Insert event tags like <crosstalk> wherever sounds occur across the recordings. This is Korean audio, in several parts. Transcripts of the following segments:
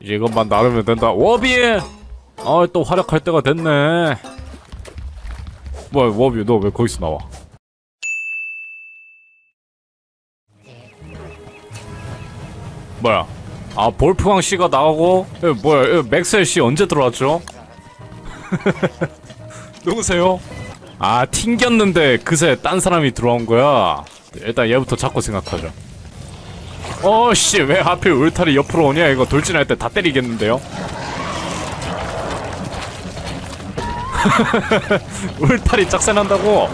이것만 나르면 된다. 워비! 아또 활약할 때가 됐네. 뭐야 워비 너 왜 거기서 나와? 뭐야? 아 볼프강 씨가 나오고? 에, 뭐야 에, 맥셀 씨 언제 들어왔죠? <laughs> 누구세요? 아 튕겼는데 그새 딴 사람이 들어온 거야. 일단 얘부터 잡고 생각하자 어씨 왜 하필 울타리 옆으로 오냐? 이거 돌진할 때 다 때리겠는데요? <laughs> 울타리 짝새난다고?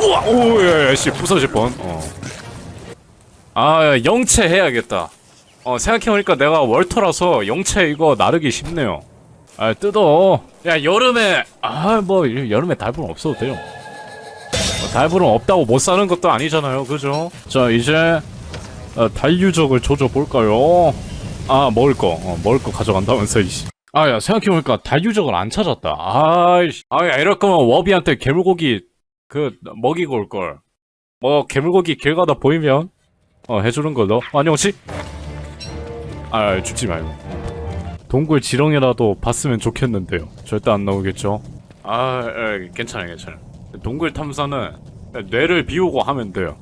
우와 오야야씨 부서질 뻔. 어. 아 영체 해야겠다. 어 생각해보니까 내가 월터라서 영체 이거 나르기 쉽네요 아 뜯어. 야 여름에 아 뭐 여름에 달분 없어도 돼요. 뭐, 달분은 없다고 못 사는 것도 아니잖아요. 그죠? 자 이제 어, 달유적을 조져 볼까요? 아 먹을 거. 어, 먹을 거 가져간다면서 이씨. 아야 생각해보니까 달유적을 안 찾았다. 아이씨. 아야 이럴 거면 워비한테 개물고기 그 먹이고 올걸. 뭐 개물고기 길 가다 보이면 어 해주는 걸로. 안녕씨. 아 죽지 말고 동굴 지렁이라도 봤으면 좋겠는데요. 절대 안 나오겠죠? 아 에, 괜찮아요 괜찮아요. 동굴 탐사는 뇌를 비우고 하면 돼요.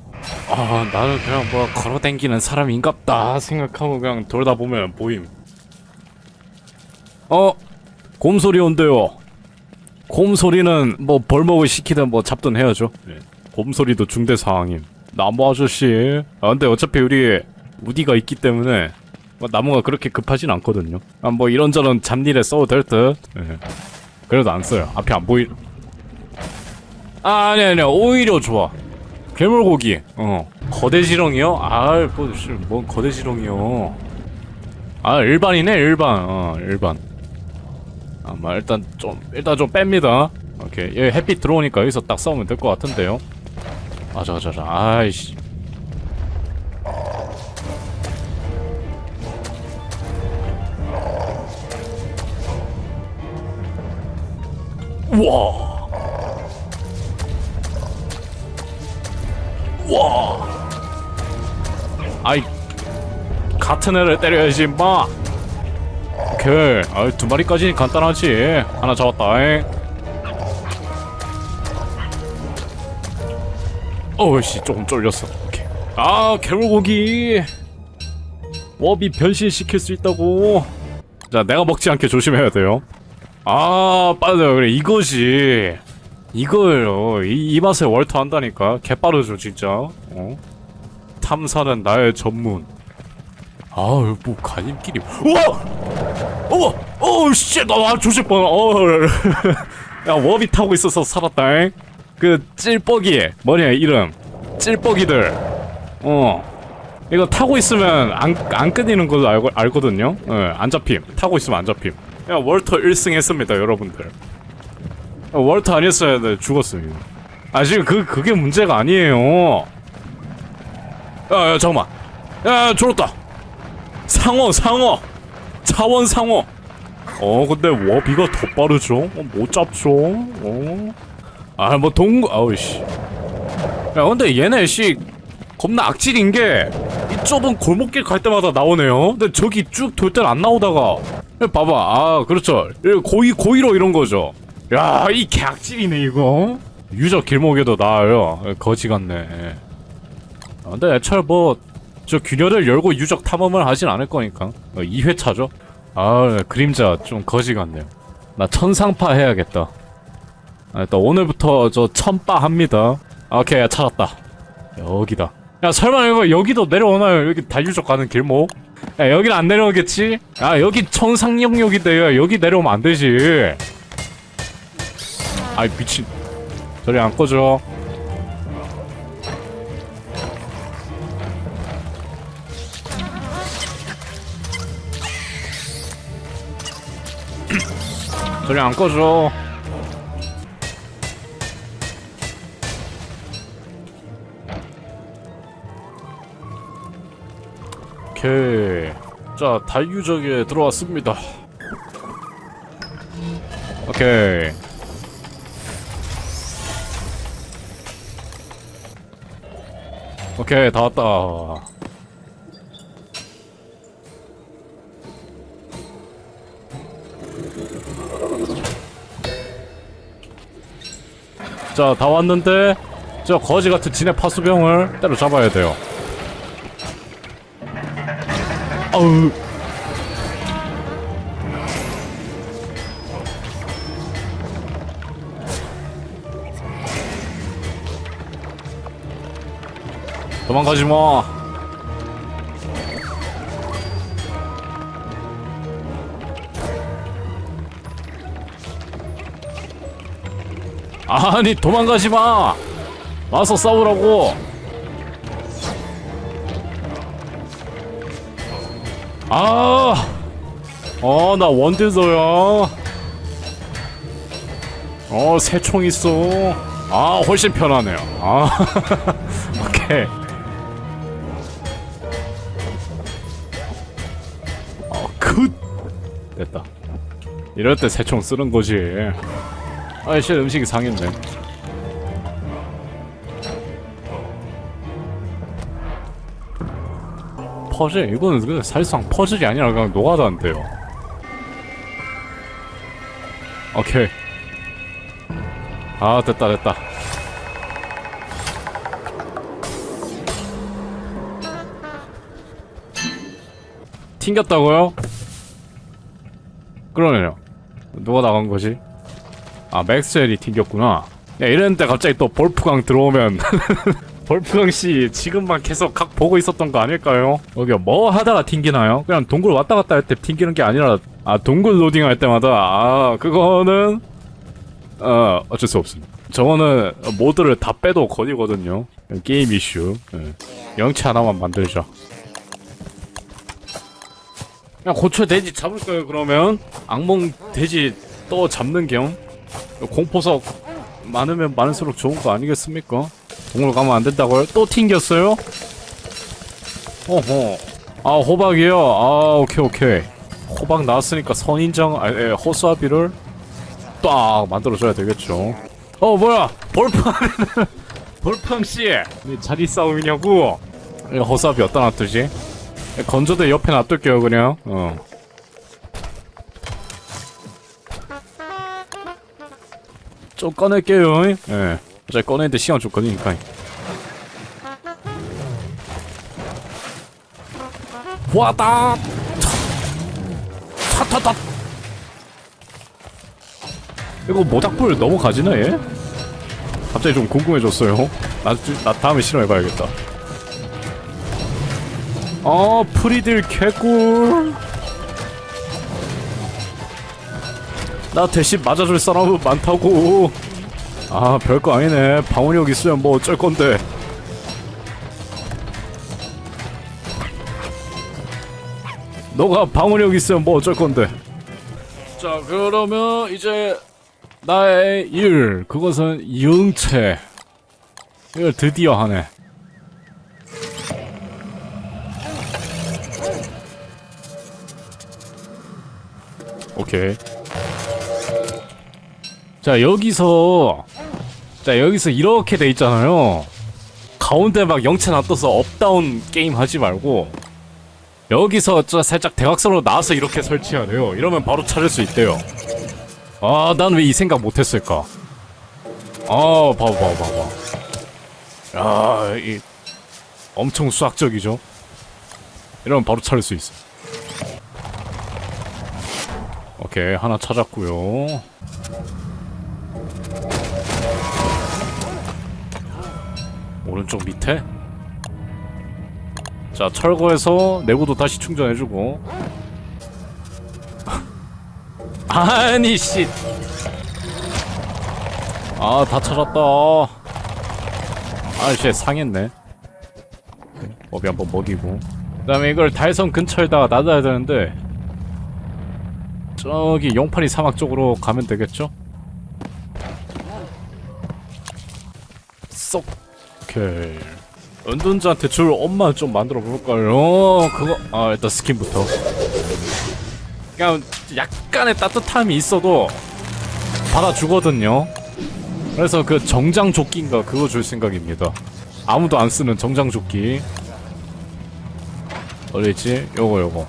아 나는 그냥 뭐 걸어댕기는 사람인갑다 생각하고 그냥 돌다 보면 보임. 어? 곰 소리 온대요. 곰 소리는 뭐 벌목을 시키든 뭐 잡든 해야죠. 네. 곰 소리도 중대 사항임. 나무 아저씨. 아 근데 어차피 우리 우디가 있기 때문에 뭐 나무가 그렇게 급하진 않거든요. 아 뭐 이런저런 잡일에 써도 될듯. 예. 그래도 안 써요. 앞에 안 보이. 아 아니 아니 오히려 좋아. 괴물고기. 어. 거대지렁이요? 아뭐 뭔 거대지렁이요? 아 일반이네 일반. 어 일반. 아마 일단 좀 일단 좀 뺍니다. 오케이. 여기 햇빛 들어오니까 여기서 딱 싸우면 될 것 같은데요. 아자 아자 아자. 아이씨 우와. 우와. 아이 같은 애를 때려야지 마. 오케이. 아, 두 마리까지는 간단하지. 하나 잡았다 잉. 어우씨 조금 쫄렸어. 오케이. 아 개물고기. 워비 변신시킬 수 있다고. 자 내가 먹지 않게 조심해야 돼요 아 빠르다 그래 이거지. 이거요 이, 이 맛에 월터 한다니까. 개빠르죠 진짜. 어? 탐사는 나의 전문. 아뭐 가님끼리. 우와! 어머 나와 조심. 뻔 어. <laughs> 야 워비 타고 있어서 살았다 잉? 그 찔뻑이 뭐냐 이름? 찔뻑이들. 어. 이거 타고 있으면 안, 안 끊이는 걸로 알고, 알거든요? 예, 안 잡힘. 타고 있으면 안 잡힘 야 월터 1승 했습니다 여러분들. 야, 월터 아니었어야 돼 죽었어요. 아 지금 그, 그게 문제가 아니에요. 야, 야 잠깐만. 야 졸었다. 상어 상어. 차원 상어. 어 근데 워비가 더 빠르죠? 어, 못 잡죠? 어 아 뭐 동구 아우씨. 야 근데 얘네 씨 겁나 악질인 게 이 좁은 골목길 갈 때마다 나오네요. 근데 저기 쭉돌땐안 나오다가. 야, <laughs> 봐봐. 아 그렇죠. 고의 고의로 이런 거죠. 야이 개악질이네 이거. 유적 길목에도 나와요. 거지 같네. 예. 아, 근데 애초에 뭐 저 균열을 열고 유적 탐험을 하진 않을 거니까. 어, 2회차죠. 아 그림자 좀 거지 같네요. 나 천상파 해야겠다. 아, 일단 오늘부터 저 천파 합니다. 오케이 찾았다. 여기다. 야 설마 여기도 내려오나요? 여기 달유적 가는 길목 야 여긴 안 내려오겠지? 야 여기 천상 영역인데 야 여기 내려오면 안 되지. 아이 미친. 저리 안 꺼져. 저리 안 꺼져. 오케이. 자 달유적에 들어왔습니다. 오케이. 오케이 다 왔다. 자 다 왔는데 저 거지같은 진해 파수병을 때려잡아야 돼요. 아우 도망가지 마. 아니 도망가지 마. 와서 싸우라고. 아, 어, 나 원딜더야. 어, 새 총 있어. 아, 훨씬 편하네요. 아, <laughs> 오케이. 어, 굿! 됐다. 이럴 때 새 총 쓰는 거지. 아이씨, 음식이 상했네. 퍼즐? 이거는 그 사실상 퍼즐이 아니라 그냥 노가다인데요. 오케이. 아, 됐다, 됐다. 튕겼다고요? 그러네요. 누가 나간 거지? 아, 맥스웰이 튕겼구나. 야, 이랬는데 갑자기 또 볼프강 들어오면 <laughs> 볼프강 씨 지금만 계속 각 보고 있었던 거 아닐까요? 여기 뭐 하다가 튕기나요? 그냥 동굴 왔다 갔다 할 때 튕기는 게 아니라 아 동굴 로딩 할 때마다 아 그거는 어 어쩔 수 없습니다. 저거는 모드를 다 빼도 거리거든요. 게임 이슈. 예. 영치 하나만 만들자. 그냥 고초 돼지 잡을까요 그러면? 악몽 돼지 또 잡는 겸 공포석 많으면 많을수록 좋은 거 아니겠습니까? 동물 가면 안 된다고요? 또 튕겼어요? 어허 아 호박이요? 아 오케이 오케이 호박 나왔으니까 선인장 아, 예, 호수아비를 딱 만들어줘야 되겠죠 어 뭐야 볼팡 볼팡씨 <laughs> 자리 싸움이냐고 이 호수아비 어디다 놔두지? 건조대 옆에 놔둘게요 그냥 어 좀 꺼낼게요. 예. 어차피 꺼내는데 시간 좀 걸리니까. 왔다! 타타타! 이거 모닥불 너무 가지나 얘? 갑자기 좀 궁금해졌어요. 나, 나 다음에 실험해봐야겠다. 어, 프리들 개꿀. 나 대신 맞아줄 사람은 많다고. 아, 별거 아니네. 방어력 있으면 뭐 어쩔 건데. 너가 방어력 있으면 뭐 어쩔 건데. 자, 그러면 이제 나의 일, 그것은 영체. 이걸 드디어 하네. 오케이. 자 여기서 자 여기서 이렇게 돼 있잖아요. 가운데 막 영체 놔둬서 업다운 게임 하지 말고 여기서 저 살짝 대각선으로 나와서 이렇게 설치해야 돼요. 이러면 바로 찾을 수 있대요. 아 난 왜 이 생각 못했을까? 아 봐봐 봐봐 봐봐. 야이 엄청 수학적이죠? 이러면 바로 찾을 수 있어. 오케이 하나 찾았고요 오른쪽 밑에. 자 철거해서 내구도 다시 충전해주고. <laughs> 아니 씨. 아 다 찾았다. 아씨 상했네. 법이 한번 먹이고. 그 다음에 이걸 달성 근처에다가 놔둬야 되는데 저기 용파리 사막 쪽으로 가면 되겠죠? 쏙 오케이. 은둔자한테 줄 엄마 좀 만들어 볼까요? 그거 아 일단 스킨부터. 그냥 약간의 따뜻함이 있어도 받아주거든요. 그래서 그 정장 조끼인가 그거 줄 생각입니다. 아무도 안 쓰는 정장 조끼. 어디 있지? 요거 요거.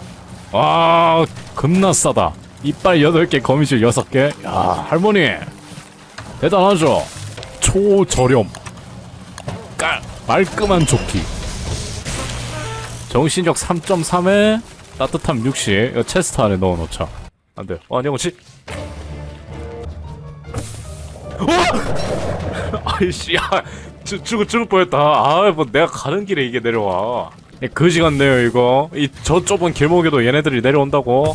와 겁나 싸다. 이빨 8개 거미줄 6개. 야 할머니. 대단하죠? 초저렴. 깔 말끔한 조끼. 정신력 3.3에 따뜻함 60 이거 체스트 안에 넣어놓자. 안돼. 어 안녕하지 어! <laughs> 아이씨 야 죽, 죽을 죽을 뻔했다. 아뭐 내가 가는 길에 이게 내려와. 야, 거지 같네요 이거. 이 저 좁은 길목에도 얘네들이 내려온다고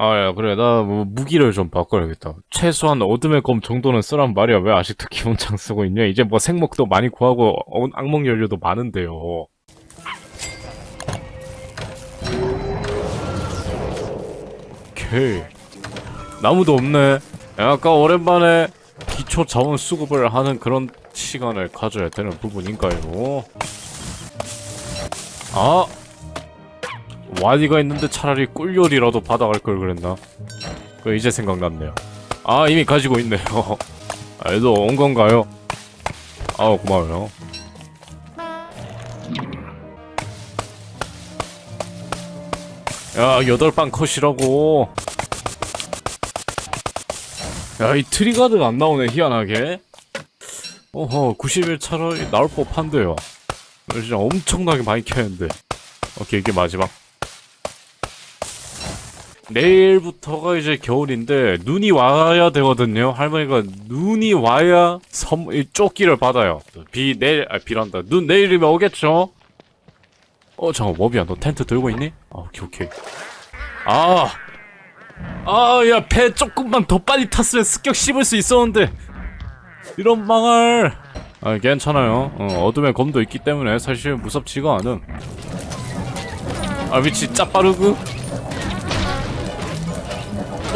아야 그래. 나 뭐 무기를 좀 바꿔야겠다. 최소한 어둠의 검 정도는 쓰란 말이야. 왜 아직도 기본창 쓰고 있냐? 이제 뭐 생목도 많이 구하고 어, 악몽 연료도 많은데요. 오케이. 나무도 없네. 야, 아까 오랜만에 기초 자원 수급을 하는 그런 시간을 가져야 되는 부분인가요? 아 와디가 있는데 차라리 꿀요리라도 받아갈 걸 그랬나? 그 이제 생각났네요. 아 이미 가지고 있네요. <laughs> 아, 얘도 온 건가요? 아 고마워요. 야 여덟 방 컷이라고. 야 이 트리가드가 안 나오네 희한하게. 어허 91차로 나올 법한데요. 진짜 엄청나게 많이 켜는데. 오케이 이게 마지막. 내일부터가 이제 겨울인데 눈이 와야 되거든요. 할머니가 눈이 와야 섬, 이 조끼를 받아요. 비 내일 아 비란다. 눈 내일이면 오겠죠. 어 잠깐 워비야 너 텐트 들고 있니? 아 오케이 오케이. 아. 아, 야, 배 조금만 더 빨리 탔으면 습격 씹을 수 있었는데. 이런 망할. 아, 괜찮아요. 어, 어둠의 검도 있기 때문에 사실 무섭지가 않음. 아, 미치, 짜빠르그?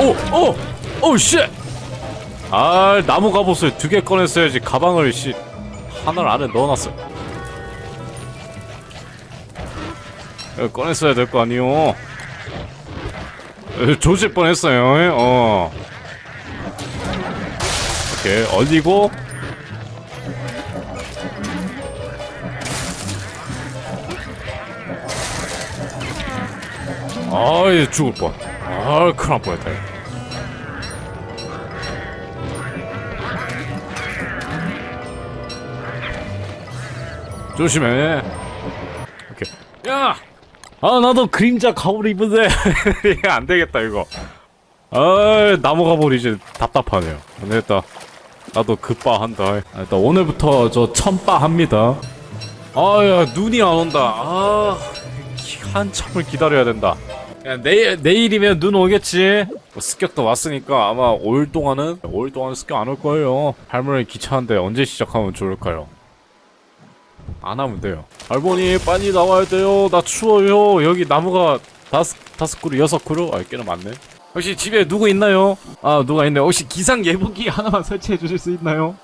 오, 오, 오, 씨! 아, 나무 갑옷을 두 개 꺼냈어야지. 가방을, 씨, 하나를 안에 넣어놨어. 야, 꺼냈어야 될 거 아니오. 에, 조질 뻔했어요. 어. 오케이 어디고? 아이 죽을 뻔. 아 큰일 날 뻔했다. 조심해. 오케이. 야! 아 나도 그림자 가오를 입은데 <laughs> 안 되겠다 이거. 아 나무 가오리 이제 답답하네요. 안 되겠다. 나도 급바 한다. 아, 일단 오늘부터 저 천바 합니다. 아 야 눈이 안 온다. 아 기- 한참을 기다려야 된다. 야, 내일 내일이면 눈 오겠지. 뭐 습격도 왔으니까 아마 올 동안은 올 동안 습격 안 올 거예요. 할머니 귀찮은데 언제 시작하면 좋을까요? 안 하면 돼요. 할머니 빨리 나와야 돼요. 나 추워요. 여기 나무가 다섯 다섯 그루 여섯 그루. 아 꽤나 많네. 혹시 집에 누구 있나요? 아 누가 있네. 혹시 기상 예보기 <laughs> 하나만 설치해 주실 수 있나요?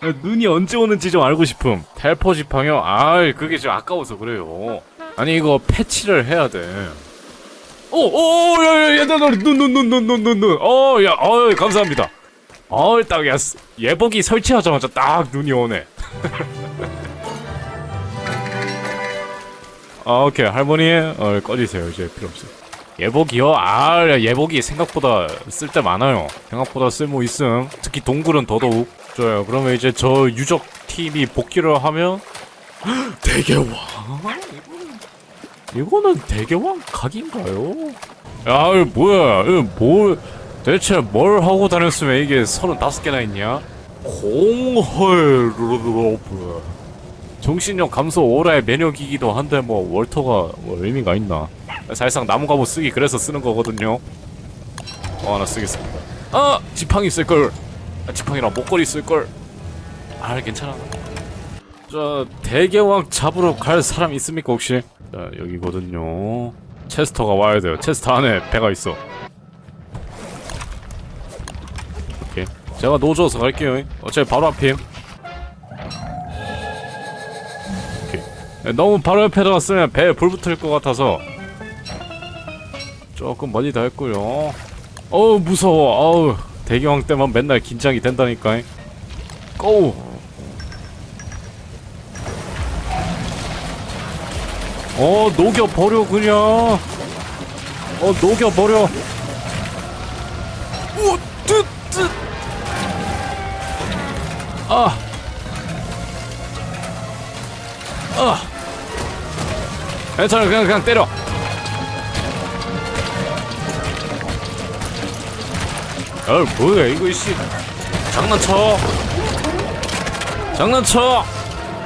아, 눈이 언제 오는지 좀 알고 싶음. 텔포 지팡이요? 아 그게 좀 아까워서 그래요. 아니 이거 패치를 해야 돼. 오, 오, 야, 야, 야, 나, 나, 눈, 눈, 눈, 눈, 눈, 눈, 눈. 어, 야, 어, 감사합니다. 어, 딱, 야, 스- 예보기 설치하자마자 딱 눈이 오네. <laughs> 아, 오케이. 할머니, 어, 꺼지세요. 이제 필요 없어요. 예복이요? 아, 야, 예복이 생각보다 쓸데 많아요. 생각보다 쓸모 있음. 특히 동굴은 더더욱. 좋아요. 그러면 이제 저 유적 팀이 복귀를 하면 <gasps> 대개왕? 이거는 대개왕 각인가요? 야, 이거 뭐야? 이거 뭘 대체 뭘 하고 다녔으면 이게 35개나 있냐? 공헐 로드로프 정신력 감소 오라의 면역이기도 한데 뭐 월터가 뭐 의미가 있나? 사실상 나무 갑옷 쓰기 그래서 쓰는 거거든요. 어 하나 쓰겠습니다. 아 지팡이 쓸 걸. 아, 지팡이랑 목걸이 쓸 걸. 아 괜찮아. 저 대개왕 잡으러 갈 사람 있습니까 혹시? 자 여기거든요. 체스터가 와야 돼요. 체스터 안에 배가 있어. 오케이. 제가 노조서 갈게요. 어차피 바로. 네, 너무 바로 옆에다가 쓰면 배에 불 붙을 것 같아서 조금 멀리 다 했고요. 어우 무서워. 어우 대경왕 때만 맨날 긴장이 된다니까. 고. 어 녹여버려 그냥 어 녹여버려 오뜨뜨 아 아. 괜찮아 그냥 그냥 때려. 아 뭐야 이거 씨. 장난쳐. 장난쳐.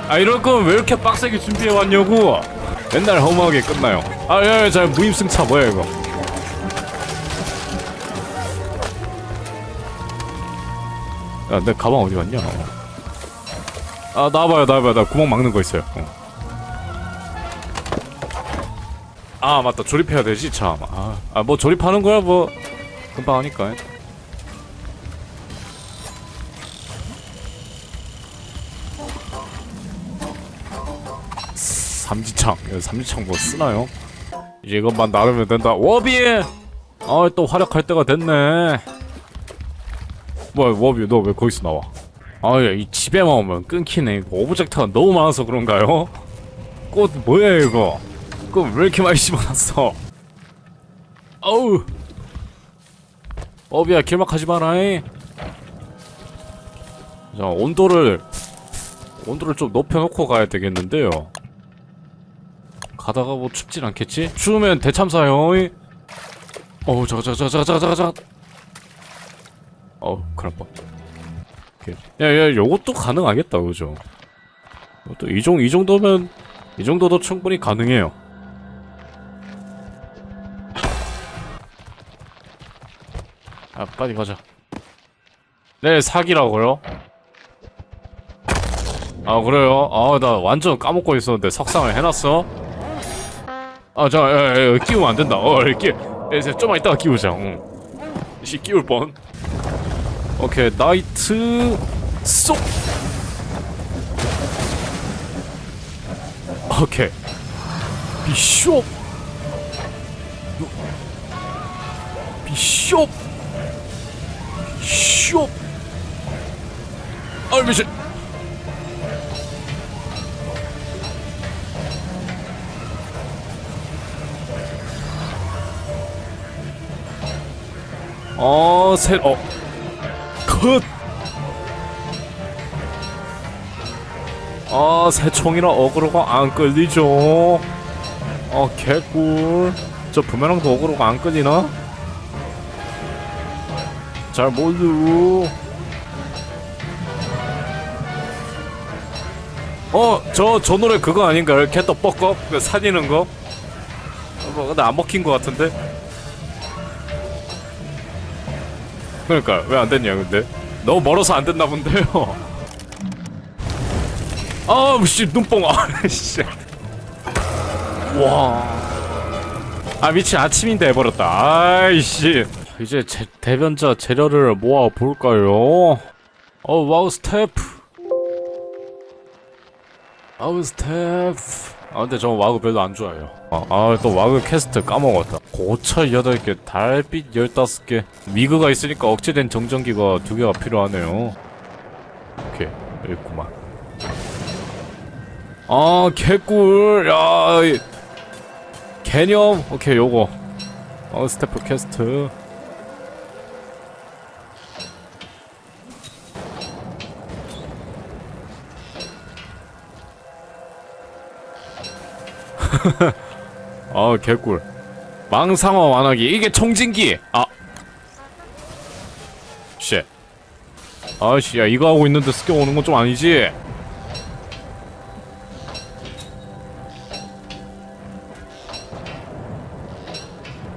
아 이럴 거면 왜 이렇게 빡세게 준비해 왔냐고. 맨날 허무하게 끝나요. 아야자 무임승차 뭐야 이거. 야내 가방 어디 갔냐? 아 나와봐요 나와봐요. 나 구멍 막는 거 있어요. 어. 아 맞다. 조립해야 되지 참아뭐 조립하는 거야 뭐. 금방 하니까. 삼지창. 야, 삼지창 뭐 쓰나요? 이제 이것만 나르면 된다. 워비! 아또 활약할 때가 됐네. 뭐야 워비 너 왜 거기서 나와? 아야 이 집에만 오면 끊기네. 오브젝트가 너무 많아서 그런가요? 꽃 뭐야 이거 꽃왜 이렇게 많이 심어놨어 어우 워비야 길막하지 마라잉 자 온도를 온도를 좀 높여놓고 가야 되겠는데요 가다가 뭐 춥진 않겠지? 추우면 대참사요. 어우 자가. 어우. 오케이. 야야 요것도 가능하겠다 그죠? 또 이 정, 이 정도면 이 정도도 충분히 가능해요. 아 빨리 가자. 네 사기라고요? 아 그래요? 아 나 완전 까먹고 있었는데 석상을 해놨어? 아, 자, 야, 야, 야, 끼우면 안 된다. 어, 끼, 야, 좀만 이따가 끼우자. 응. 씨, 끼울 뻔. 오케이, 나이트 쏙. 오케이. 비숍. 비숍. 비숍. 아, 미친. 어, 새, 어. 컷! 아, 새 총이라 어그로가 안 끌리죠. 어, 개꿀. 저 부메랑도 어그로가 안 끌리나? 잘 모르. 어, 저, 저 노래 그거 아닌가요? 뻑꺽? 그 사지는 거? 어, 뭐, 근데 안 먹힌 거 같은데? 그러니까 왜 안 됐냐 근데 너무 멀어서 안 됐나 본데요. <laughs> 아씨 눈뽕 <laughs> 아 씨. 와. 아 미친 아침인데 해버렸다. 아이씨. 이제 제, 대변자 재료를 모아 볼까요? 어 와우 스태프. 와우 스태프. 아 근데 저 와그 별로 안 좋아해요. 아또 와그 퀘스트 까먹었다. 고철 8개 달빛 15개. 미그가 있으니까 억제된 정전기가 두 개가 필요하네요. 오케이 여기 있구만. 아 개꿀. 야 이- 개념. 오케이 요거. 어 스태프 퀘스트 <laughs> 아 개꿀. 망상어 완화기. 이게 총진기. 아. 쉣. 아씨 야 이거 하고 있는데 스켜 오는 건 좀 아니지?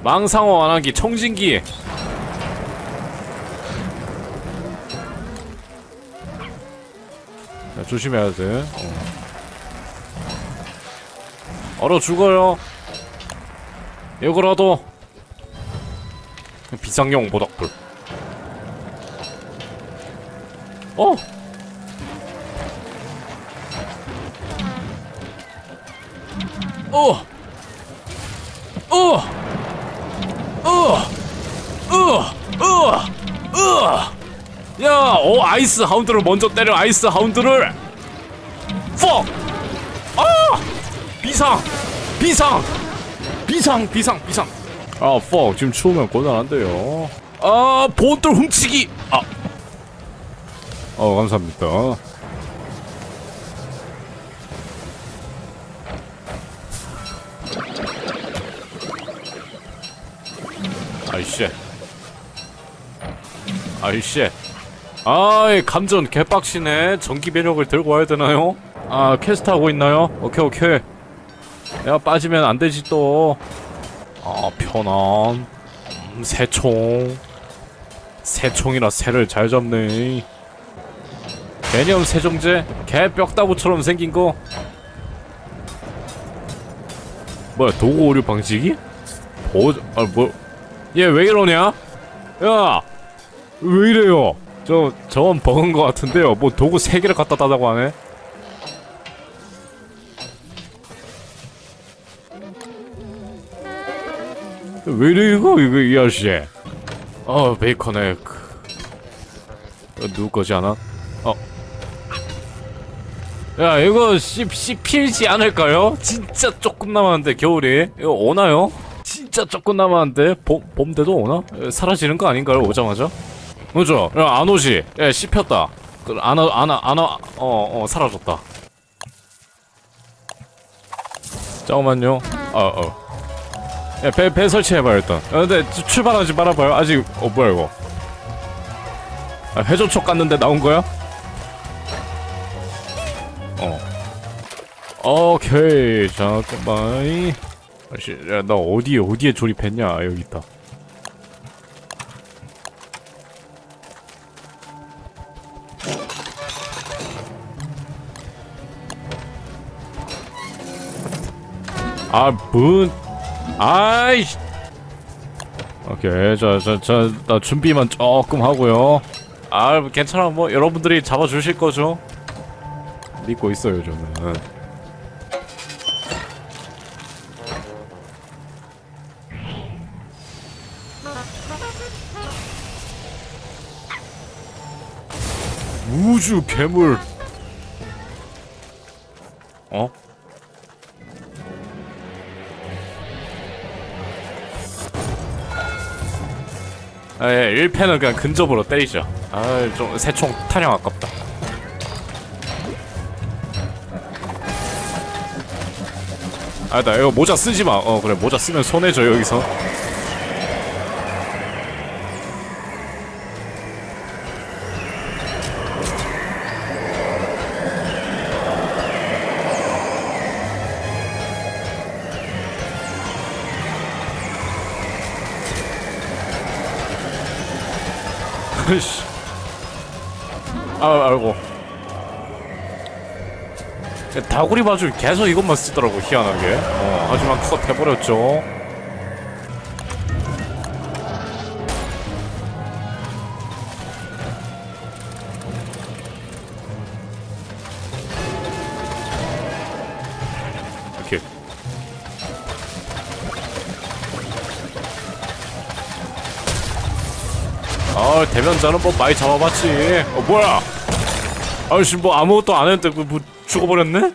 망상어 완화기 총진기. 야, 조심해야 돼. 어. 얼어 죽어요. 이거라도 비상용 모닥불. 어? 어! 어! 어! 어! 어! 어! 야, 어 아이스 하운드를 먼저 때려 아이스 하운드를. 비상! 비상 비상 비상 비상 아 fuck 지금 추우면 곤란한데요 아 본돌 훔치기 아 어, 감사합니다. 아이씨. 아이씨. 아이, 감전 개빡치네. 전기 배력을 들고 와야 되나요? 아, 퀘스트 하고 있나요? 오케이, 오케이. 내가 빠지면 안 되지, 또. 아, 편안. 음, 새총. 새총이라 새를 잘 잡네. 개념 세종제 개 뼈다구처럼 생긴 거 뭐야 도구 오류 방식이? 보조 아 뭐 얘 왜 이러냐? 야 왜 이래요? 저 저건 버그인 거 같은데요. 뭐 도구 세 개를 갖다 달라고 하네. 왜 이래 이거 이거 이 아저씨? 어 베이컨 에그 어, 누구 거지 않아? 어 야 이거 씨, 씨 필지 않을까요? 진짜 조금 남았는데 겨울이 이거 오나요? 진짜 조금 남았는데 봄, 봄 돼도 오나? 에, 사라지는 거 아닌가요 오자마자? 그죠? 야, 안 오지? 야 씹혔다 그, 안 와, 안 와, 안 와, 어, 어, 사라졌다 잠깐만요 어어 야, 배, 배 설치해봐요 일단 야, 근데 주- 출발하지 말아봐요 아직 어 뭐야 이거 아, 회전촉 갔는데 나온 거야? 어. 오케이 잠깐만. 아씨, 야, 나 어디에 어디에 조립했냐? 여기 있다. 아, 문. 아이씨. 오케이, 자, 자, 자, 나 준비만 조금 하고요. 아, 괜찮아. 뭐 여러분들이 잡아 주실 거죠? 믿고 있어요, 저는. 우주 괴물. 어? 예, 1패는 그냥 근접으로 때리죠. 아, 좀 새총 탄약 아깝다. 아, 나 이거 모자 쓰지 마. 어, 그래, 모자 쓰면 손해져, 여기서. 씨. 아, 아이고. 다구리 바줄 계속 이것만 쓰더라고 희한하게. 어, 하지만 컷 해버렸죠. 대면자는 뭐 많이 잡아봤지. 어 뭐야? 아씨 뭐 아무것도 안 했는데 뭐, 뭐 죽어버렸네?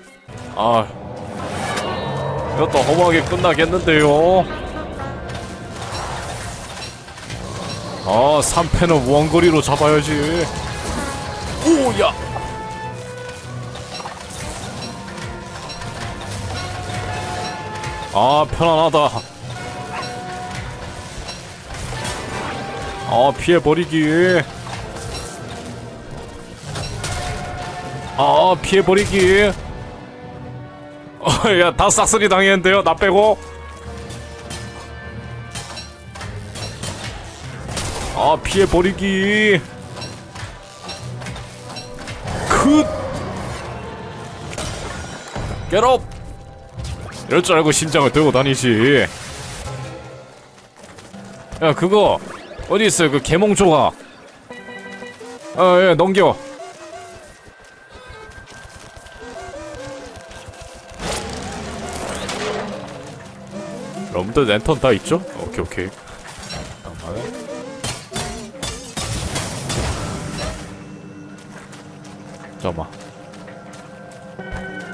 아 이것도 허무하게 끝나겠는데요. 아 3패는 원거리로 잡아야지. 오야. 아 편안하다. 아 피해버리기. 아 피해버리기. 어 야다 싹쓸이 당했는데요 나 빼고? 아 피해버리기. 크 겟업 이럴 줄 알고 심장을 들고 다니지. 야 그거 어디 있어요? 그 개몽 조각. 아예 넘겨. 여러분들 랜턴 다 있죠? 오케이 오케이. 잠깐만.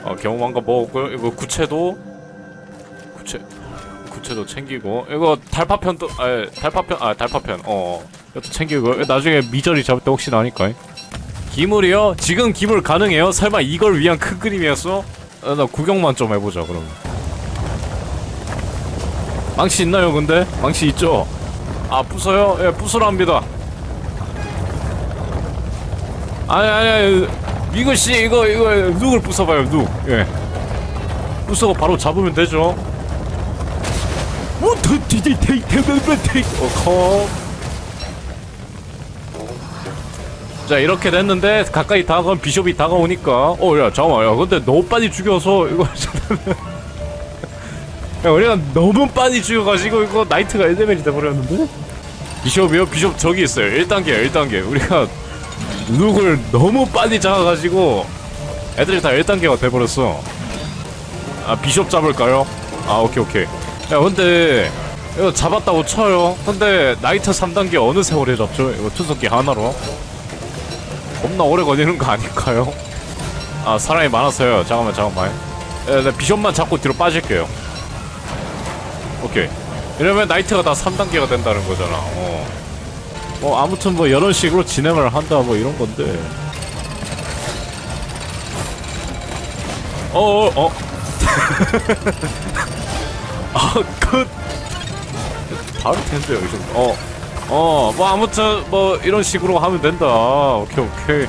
어 경험한 거 먹었고요 이거 구체도 구체 구체도 챙기고 이거 달파편도 아 달파편 아 달파편 어 이것도 챙기고 나중에 미저리 잡을 때 혹시나 하니까 기물이요? 지금 기물 가능해요? 설마 이걸 위한 큰 그림이었어? 아, 나 구경만 좀 해보자 그러면 망치 있나요 근데? 망치 있죠? 아 부숴요? 예 부숴랍니다 아니 아니 아니 미구 씨 이거 이거 누굴 부숴봐요 누 예. 부숴고 바로 잡으면 되죠 뭐 디디 테이 테이 테이 어커. 자 이렇게 됐는데 가까이 다가온 비숍이 다가오니까 어야 잠깐만 야 근데 너무 빨리 죽여서 이거 <laughs> 야 우리가 너무 빨리 죽여가지고 이거 나이트가 1레벨이 돼버렸는데? 비숍이요? 비숍 저기 있어요. 1단계야 1단계. 우리가 룩을 너무 빨리 잡아가지고 애들이 다 1단계가 돼버렸어. 아 비숍 잡을까요? 아 오케이 오케이 야 근데 이거 잡았다고 쳐요 근데 나이트 3단계 어느 세월에 잡죠? 이거 투석기 하나로 겁나 오래 걸리는 거 아닐까요? 아 사람이 많아서요 잠깐만 잠깐만 야, 나 비숍만 잡고 뒤로 빠질게요 오케이 이러면 나이트가 다 3단계가 된다는 거잖아 어. 뭐 아무튼 뭐 이런 식으로 진행을 한다 뭐 이런 건데 어어 어. 아 <laughs> 끝. 바로 텐데요 이 정도 어어 뭐 아무튼 뭐 이런 식으로 하면 된다. 오케이 오케이